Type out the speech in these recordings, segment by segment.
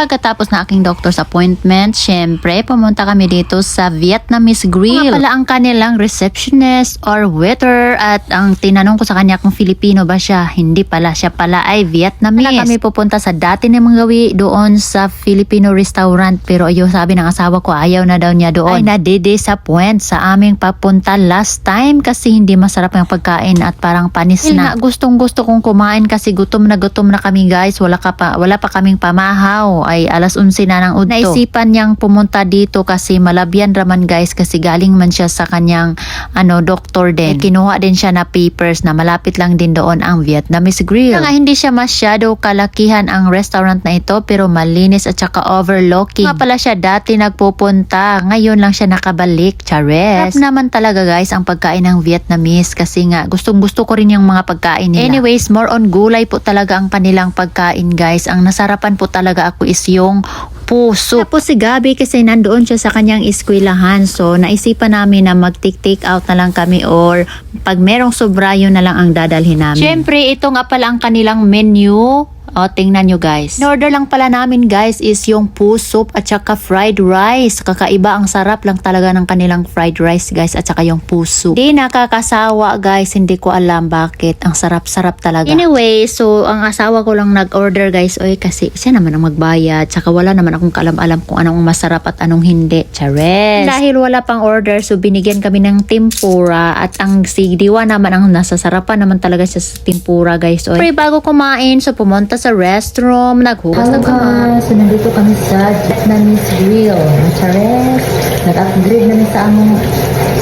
Pagkatapos na aking doctor's appointment, syempre, pumunta kami dito sa Vietnamese Grill. Nga pala ang kanilang receptionist or waiter at ang tinanong ko sa kanya kung Filipino ba siya. Hindi pala, siya pala ay Vietnamese. Kaya kami pupunta sa dati namang gawi doon sa Filipino restaurant pero ayo sabi ng asawa ko ayaw na daw niya doon. Ay nadidisappoint sa aming papunta last time kasi hindi masarap yung pagkain at parang panis na. Gustong gusto kong kumain kasi gutom na gutom na kami guys. Wala, ka pa, wala pa kaming pamahaw. Ay alas 11 na ng udto. Naisipan niyang pumunta dito kasi malabyan raman guys kasi galing man siya sa kanyang ano doktor din. Eh, kinuha din siya na papers na malapit lang din doon ang Vietnamese Grill. Kaya nga hindi siya masyado kalakihan ang restaurant na ito pero malinis at saka overlooking. Nga pala siya dati nagpupunta. Ngayon lang siya nakabalik. Chares. Sarap naman talaga guys ang pagkain ng Vietnamese kasi nga gustong gusto ko rin yung mga pagkain nila. Anyways, more on gulay po talaga ang kanilang pagkain guys. Ang nasarapan po talaga ako is yung puso. Tapos si Gabi kasi nandoon siya sa kanyang eskwelahan. So naisipan namin na mag-take out na lang kami or pag merong sobra yun na lang ang dadalhin namin. Siyempre, ito nga pala ang kanilang menu. O, tingnan nyo guys. In-order lang pala namin guys is yung puso at saka fried rice. Kakaiba ang sarap lang talaga ng kanilang fried rice guys at saka yung puso. Di nakakasawa guys, hindi ko alam bakit. Ang sarap-sarap talaga. Anyway, so ang asawa ko lang nag-order guys. Oy, kasi siya naman ang magbayad. Saka wala naman akong kaalam-alam kung anong masarap at anong hindi. Chares! Dahil wala pang order, so binigyan kami ng tempura at ang si Diwa naman ang nasasarapan naman talaga siya sa tempura guys. Oy. Pre, bago kumain, so pumunta sa restroom, naghugas ng kamay. guys, so nandito kami sa Vietnamese Grill. Chares, nag-upgrade namin sa among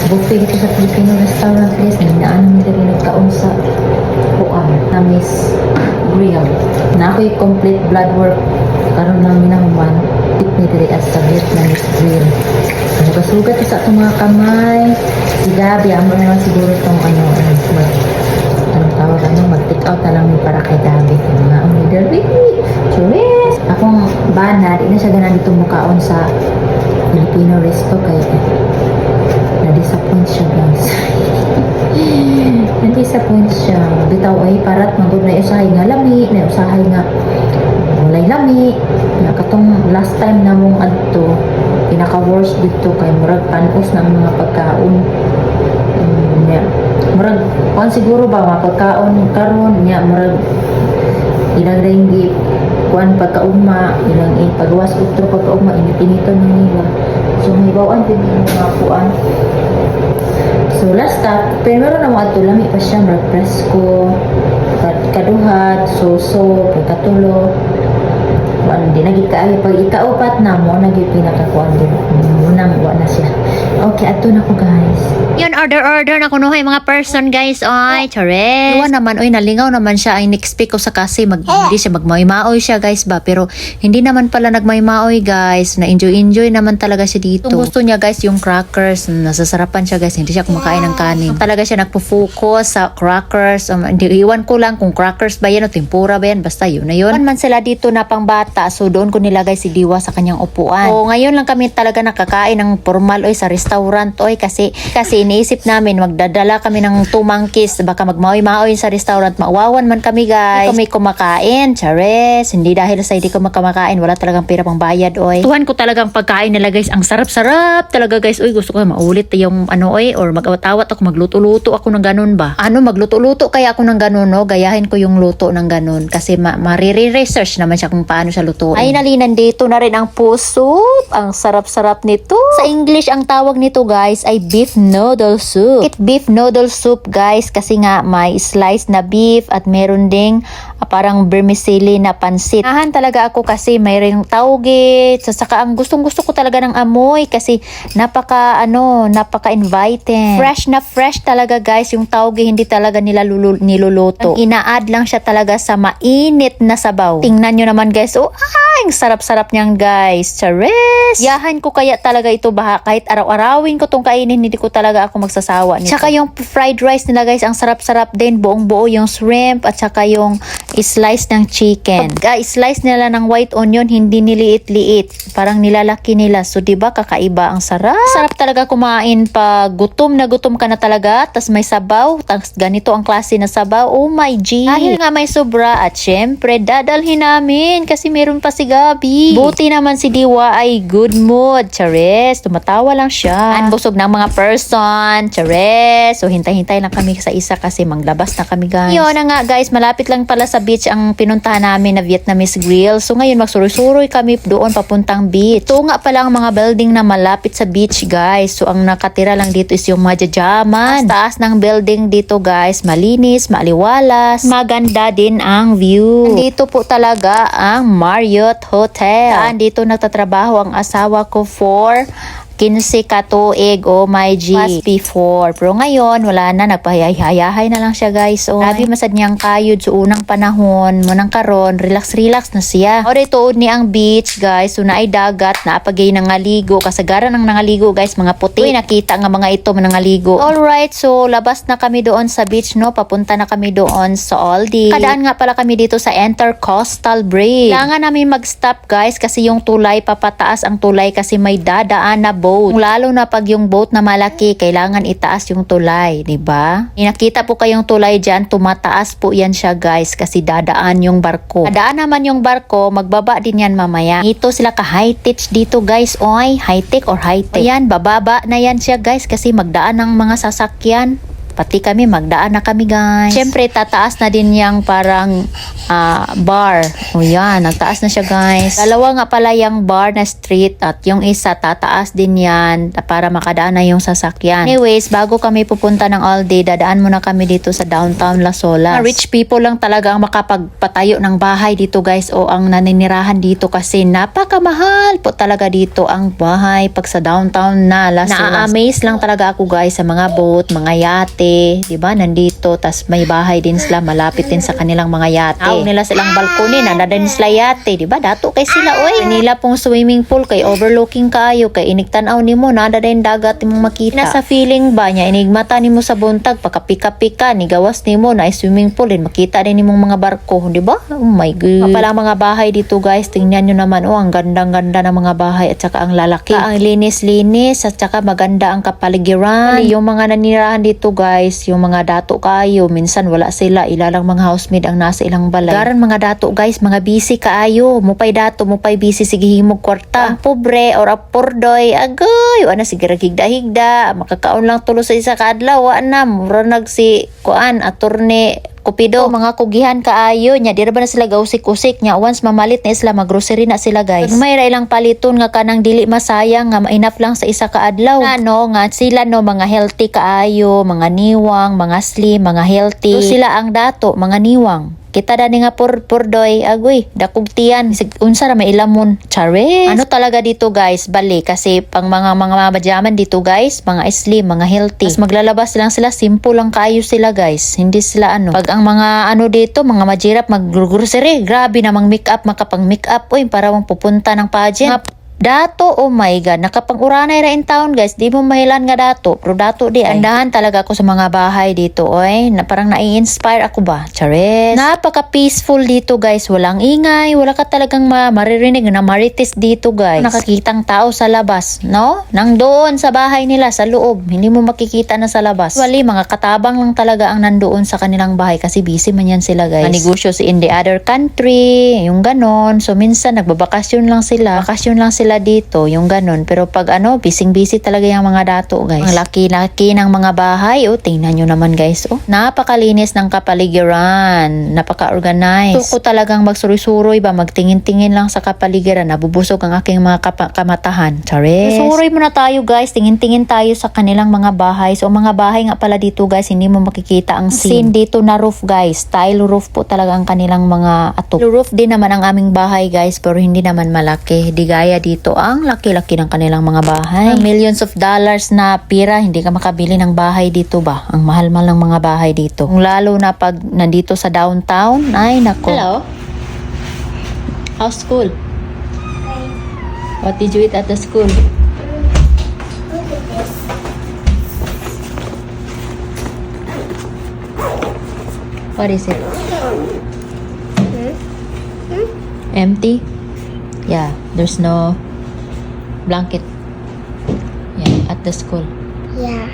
buffet dito sa Filipino restaurant guys. Ninaan namin dito nagkaon sa kuan, Vietnamese Grill. Na ako'y complete blood work karon lang minahuman. Tip ni at sa Vietnamese Grill. Sugat-sugat sa itong mga kamay. Si Gabi, amo na lang siguro itong ano, ano, tawag ano, mag-take out na lang para kay Gabi. Yung mga ang leader, baby, Churis! Akong bana, di na siya ganun dito mukaon sa Filipino resto kay na-disappoint siya guys. na-disappoint siya. Bitaw ay parat magod na usahay nga lami, na usahay nga walay lami. Na katong last time na mong adto, pinaka-worst dito kay murag panos ng mga pagkaon. Murag, kung siguro ba mga pagkaon karon niya murag ilang ring gi kuan pagkaugma ilang i pagwas utro pagkaugma inipinito na nila. So may bawaan din yung mga kuan. So last stop pero na mga lami pa siya murag presko kad- kaduhat so-so pagkatulo. Kuan di na gikaayo pag ikaupat na mo na gyud pinakakuan din. Munang wa na siya okay ato na ko guys Yun, order-order na kunuha yung mga person, guys. Oy, chare. Iwan naman, oy, nalingaw naman siya. Ay, next ko sa kasi, mag, hindi siya magmay-maoy siya, guys ba? Pero, hindi naman pala nagmay-maoy, guys. Na-enjoy-enjoy naman talaga siya dito. Kung gusto niya, guys, yung crackers, nasasarapan siya, guys. Hindi siya kumakain ng kanin. Talaga siya nagpo-focus sa crackers. Um, hindi, iwan ko lang kung crackers ba yan o tempura ba yan. Basta yun na yun. man sila dito na pang bata. So, doon ko nilagay si Diwa sa kanyang upuan. O, ngayon lang kami talaga nakakain ng formal, oy, sa restaurant, oy. Kasi, kasi iniisip namin, magdadala kami ng monkeys, baka magmaoy-maoy sa restaurant, mauwawan man kami guys. Hindi kami kumakain, chares. Hindi dahil sa hindi ko makamakain, wala talagang pera pang bayad, oy. Tuhan ko talagang pagkain nila guys, ang sarap-sarap talaga guys. Oy, gusto ko maulit yung ano, oy, or mag-awat ako, magluto-luto ako ng ganun ba? Ano, magluto-luto kaya ako ng ganun, no? Gayahin ko yung luto ng ganun. Kasi ma marire-research naman siya kung paano siya lutuin. Ay, nali, nandito na rin ang puso. Ang sarap-sarap nito. Sa English, ang tawag nito guys ay beef noodle soup. It beef noodle soup guys kasi nga may slice na beef at meron ding parang vermicelli na pansit. Ahan talaga ako kasi mayroong tauge. Sa saka ang gustong gusto ko talaga ng amoy kasi napaka ano, napaka inviting. Fresh na fresh talaga guys yung tauge hindi talaga nila lulu- niluluto. Ang ina-add lang siya talaga sa mainit na sabaw. Tingnan nyo naman guys. Oh, ah, ang sarap-sarap niyan guys. Charis! Yahan ko kaya talaga ito baha kahit araw-arawin ko tong kainin hindi ko talaga ako magsasawa nito. Tsaka yung fried rice nila guys ang sarap-sarap din buong buo yung shrimp at saka yung slice ng chicken. Pag uh, slice nila ng white onion hindi niliit-liit. Parang nilalaki nila. So 'di ba kakaiba ang sarap. Sarap talaga kumain pag gutom na gutom ka na talaga tas may sabaw. Tas ganito ang klase na sabaw. Oh my G. Dahil nga may sobra at syempre dadalhin namin kasi meron pa si gabi. Buti naman si Diwa ay good mood. Chares, tumatawa lang siya. Ang busog ng mga person. Chares. So, hintay-hintay lang kami sa isa kasi manglabas na kami guys. Yun na nga guys, malapit lang pala sa beach ang pinuntahan namin na Vietnamese grill. So, ngayon magsuroy-suroy kami doon papuntang beach. So, nga pala ang mga building na malapit sa beach guys. So, ang nakatira lang dito is yung majajaman. Ang taas ng building dito guys, malinis, maaliwalas, maganda din ang view. Dito po talaga ang Marriott Hotel. Saan dito nagtatrabaho ang asawa ko for 15 katuig o my G. Mas before. Pero ngayon, wala na. Nagpahayahay na lang siya guys. O, Grabe masad niyang kayod sa unang panahon. Munang karon relax-relax na siya. O, dito ni ang beach guys. So, na ay dagat. Naapagay ng ngaligo. Kasagaran ng nangaligo guys. Mga puti. Uy, nakita nga mga ito nangaligo. Alright, so labas na kami doon sa beach no. Papunta na kami doon sa Aldi. Kadaan nga pala kami dito sa Intercoastal Bridge. Kailangan namin mag-stop guys kasi yung tulay papataas ang tulay kasi may dadaan na boat. Lalo na pag yung boat na malaki, kailangan itaas yung tulay, di ba? Nakita po kayong tulay dyan, tumataas po yan siya guys kasi dadaan yung barko. Dadaan naman yung barko, magbaba din yan mamaya. Ito sila ka high-tech dito guys, oy, high-tech or high-tech. Ayan, bababa na yan siya guys kasi magdaan ng mga sasakyan. Pati kami, magdaan na kami guys. Siyempre, tataas na din yung parang ah, bar. O yan, nagtaas na siya guys. Dalawa nga pala yung bar na street at yung isa tataas din yan para makadaan na yung sasakyan. Anyways, bago kami pupunta ng all day, dadaan muna kami dito sa downtown La Sola. Rich people lang talaga ang makapagpatayo ng bahay dito guys o ang naninirahan dito kasi napakamahal po talaga dito ang bahay pag sa downtown na La Sola. Na-amaze lang talaga ako guys sa mga boat, mga yate, 'di ba? Nandito tas may bahay din sila malapit din sa kanilang mga yate. Aw nila silang balkoni na din sila yate, 'di ba? Dato kay sila oy. Nila pong swimming pool kay overlooking kayo kay inigtan-aw nimo nada din dagat imong makita. Nasa feeling ba niya inigmata nimo sa buntag pakapika-pika ni gawas nimo na swimming pool din makita din nimong mga barko, 'di ba? Oh my god. Mapala mga bahay dito guys, tingnan niyo naman oh ang gandang-ganda ng mga bahay at saka ang lalaki. Ang linis-linis at saka maganda ang kapaligiran. Yung mga nanirahan dito guys, yung mga dato kayo, minsan wala sila, ilalang mga housemaid ang nasa ilang balay. Garan mga dato guys, mga busy kaayo, mupay dato, mupay busy sige himog kwarta. Ang pobre or ang pordoy, agoy, wala sige higda-higda, makakaon lang tulo sa isa ka adlaw, wa na, mura nag si kuan, attorney Kupido, mga kugihan kaayo nya, di ra ba na sila gausik-usik nya, once mamalit na sila, maggrocery na sila guys. Pag may ra ilang paliton nga kanang dili masayang nga enough lang sa isa ka adlaw. Ano nga sila no mga healthy kaayo, mga niwang, mga slim, mga healthy. So sila ang dato, mga niwang. Kita dani nga por pordoy. Agoy dakog unsa ra may ilamon? Chares ano talaga dito guys? Bali kasi pang mga mga mabajaman dito guys mga slim mga healthy. Tapos maglalabas lang sila simple lang kayo sila guys. Hindi sila ano. Pag ang mga ano dito mga majirap maggrocery grabe namang make up makapang make up oy para mong pupunta ng pageant Dato, oh my God, nakapanguranay ra in town guys, di mo mahilan nga dato, pero dato di ay. Andahan talaga ako sa mga bahay dito, oy, na parang nai-inspire ako ba, chares. Napaka-peaceful dito guys, walang ingay, wala ka talagang ma maririnig na marites dito guys. Nakakitang tao sa labas, no? Nang doon sa bahay nila, sa loob, hindi mo makikita na sa labas. Wali, mga katabang lang talaga ang nandoon sa kanilang bahay kasi busy man yan sila guys. Manegosyo si in the other country, yung ganon. So minsan nagbabakasyon lang sila, bakasyon lang sila dito, yung ganon. Pero pag ano, bising-busy talaga yung mga dato, guys. Ang laki-laki ng mga bahay, oh, tingnan nyo naman, guys, oh. Napakalinis ng kapaligiran, napaka-organized. Gusto ko talagang magsuroy-suroy ba, magtingin-tingin lang sa kapaligiran, nabubusog ang aking mga kamatahan. Charis. Suroy muna tayo, guys. Tingin-tingin tayo sa kanilang mga bahay. So, mga bahay nga pala dito, guys, hindi mo makikita ang scene. dito na roof, guys. Tile roof po talaga ang kanilang mga atok. Roof din naman ang aming bahay, guys, pero hindi naman malaki. Di gaya dito ang laki-laki ng kanilang mga bahay. Ang millions of dollars na pira, hindi ka makabili ng bahay dito ba? Ang mahal-mahal ng mga bahay dito. Kung lalo na pag nandito sa downtown, ay nako. Hello? How's school? What did you eat at the school? What is it? Empty? Yeah, there's no blanket. Yeah, at the school. Yeah.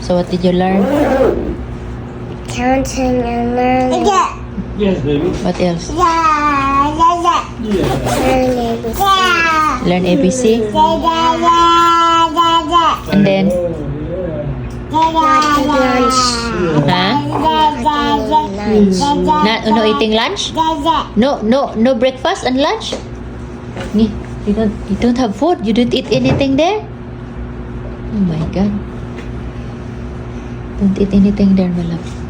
So what did you learn? Counting and learning. Yeah. Yes, baby. What else? Yeah, yeah, yeah. Learn ABC. Yeah. Learn ABC. Yeah, yeah, yeah, yeah. And then. Yeah, yeah. Lunch. Huh? Lunch. Not, no eating lunch? No, no, no breakfast and lunch? Yeah. You don't, you don't have food? You didn't eat anything there? Oh my God. Don't eat anything there, my love.